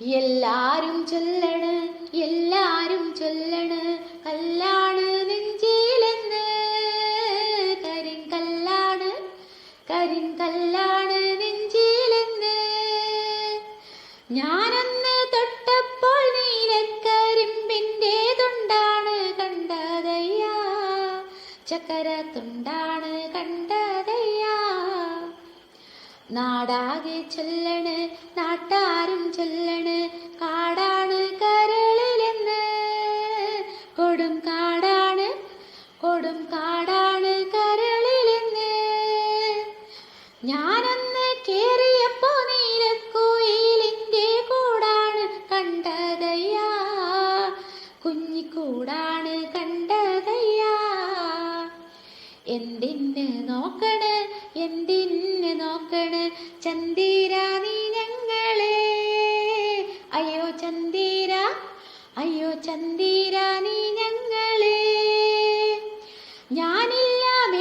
എല്ലാരും ചൊല്ലണ് എല്ലാരും ചൊല്ലണ്. കല്ലാണ് നെഞ്ചിലെന്ന്. കരിങ്കല്ലാണ് കരിങ്കല്ലാണ് നെഞ്ചിലെന്ന്. ഞാനന്ന് തൊട്ടപ്പോൾ നീലക്കരിമ്പിന്റെ തുണ്ടാണ് കണ്ടതയ്യാ. ചക്കര തുണ്ടാണ് കണ്ടതയ്യാ. നാടാകെ ചൊല്ലണ് നാട്ടാരും ചൊല്ലണ്. കൊടും കാടാണ് കൊടും കാടാണ് കരളിലെന്ന് ഞാനന്ന് കേറിയപ്പോ നീലക്കോയിലിന്റെ കൂടാണ് കണ്ടതയ്യാ. കുഞ്ഞിക്കൂടാണ് കണ്ടതയ്യാ. എന്തിന് നോക്കണ് എന്തിന് നോക്കണ് ചന്ദീര നീ ഞങ്ങളെ അയ്യോ ചന്ദീര അയ്യോ ചന്ദിര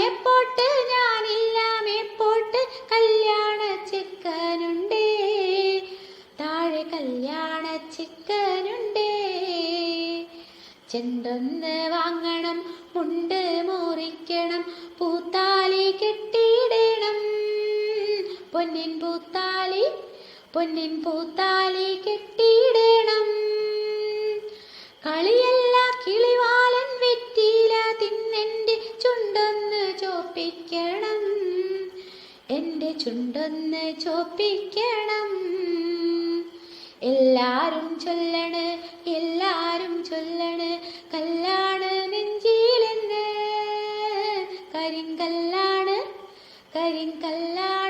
മേപ്പോട്ട് ഞാനില്ല മേപ്പോട്ട് കല്യാണ ചിക്കനുണ്ടേ. താഴെ കല്യാണ ചിക്കനുണ്ടേ. ചെണ്ടൊന്ന് വാങ്ങണം മുണ്ട് മുറിക്കണം പൂത്താലി കെട്ടിയിടണം. പൊന്നിൻ പൂത്താലി പൊന്നിൻ പൂത്താലി കെട്ടിയിടണം ചോപ്പിക്കണം. എന്റെ ചുണ്ടൊന്ന് ചോപ്പിക്കണം. എല്ലാരും ചൊല്ലണ് എല്ലാരും ചൊല്ലണ്. കല്ലാണ് നെഞ്ചിയിലെന്ന് കരിങ്കല്ലാണ് കരിങ്കല്ലാണ്.